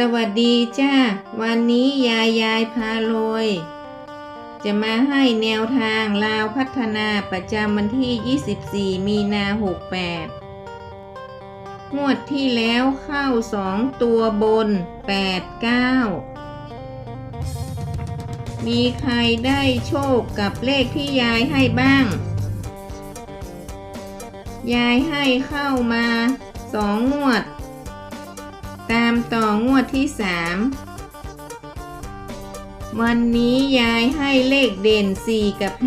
สวัสดีจ้า วันนี้ยายยายพาโรยจะมาให้แนวทางลาวพัฒนาประจำวันที่ 24 มีนา 68 งวดที่แล้วเข้าสองตัวบน 8 9 มีใครได้โชคกับเลขที่ยายให้บ้าง ยายให้เข้ามาสองงวด ตามต่องวดที่สามวันนี้ยายให้เลขเด่น 4 กับ 5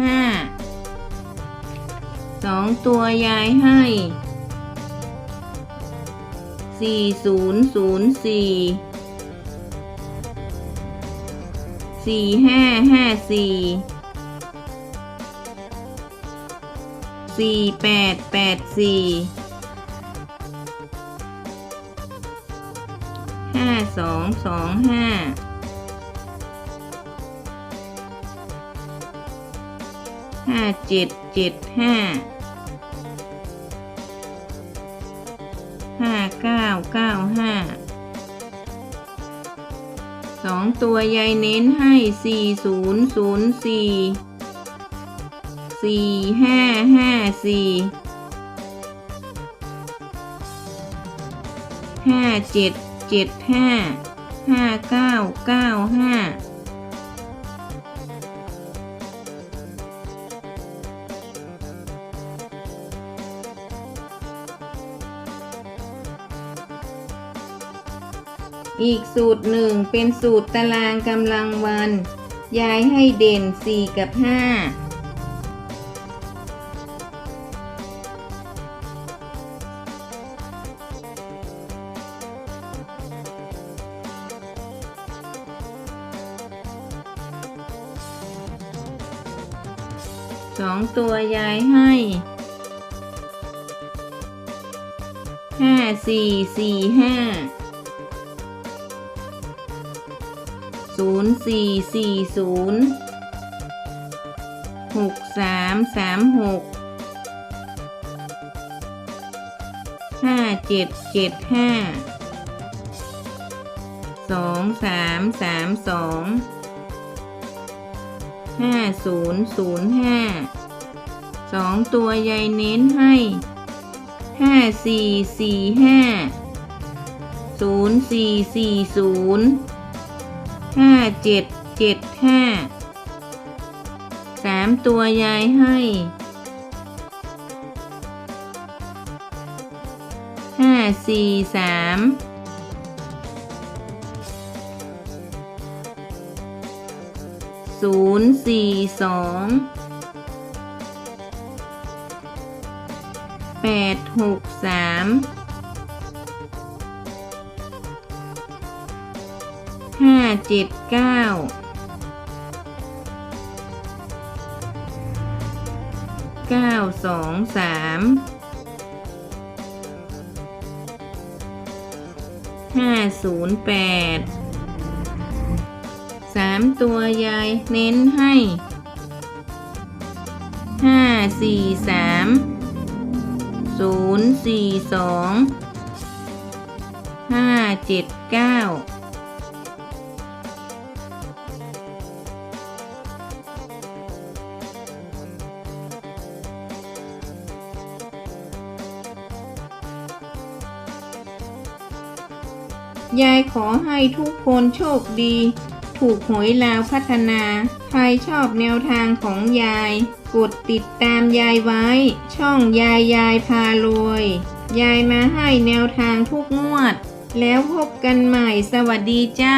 2 ตัวยายให้ 4004 4554 4884 ห้าห้าสี่สี่แปดแปดสี่ห้าสองสองห้าห้าเจ็ดเจ็ดห้าห้าเก้าเก้าห้าสองตัวยายเน้นให้สี่ศูนย์ศูนย์สี่สี่ห้าห้าสี่ห้าเจ็ด เจ็ดห้าห้าเก้าเก้าห้าอีกสูตรหนึ่งเป็นสูตรตารางกำลังวัน ย้ายให้เด่น 4 กับ 5 สองตัวยายให้ห้าสี่สี่ห้าศูนย์สี่สี่ศูนย์หกสามสามหกห้าเจ็ดเจ็ดห้าสองสามสามสอง ห้าศูนย์ศูนย์ห้าสองตัวยายเน้นให้ห้าสี่สี่ห้าศูนย์สี่สี่ศูนย์ห้าเจ็ดเจ็ดห้าสามตัวยายให้ห้าสี่สาม ศูนย์สี่สองแปดหกสามห้าเจ็ดเก้าเก้าสองสามห้าศูนย์แปดามตัวยายเน้นให้ห้าสี่สามศูนย์สี่สองห้าเจ็ดเก้ายายขอให้ทุกคนโชคดี ถูกหวยลาวพัฒนา ใครชอบแนวทางของยาย กดติดตามยายไว้ ช่องยายยายพารวย ยายมาให้แนวทางทุกงวด แล้วพบกันใหม่สวัสดีจ้า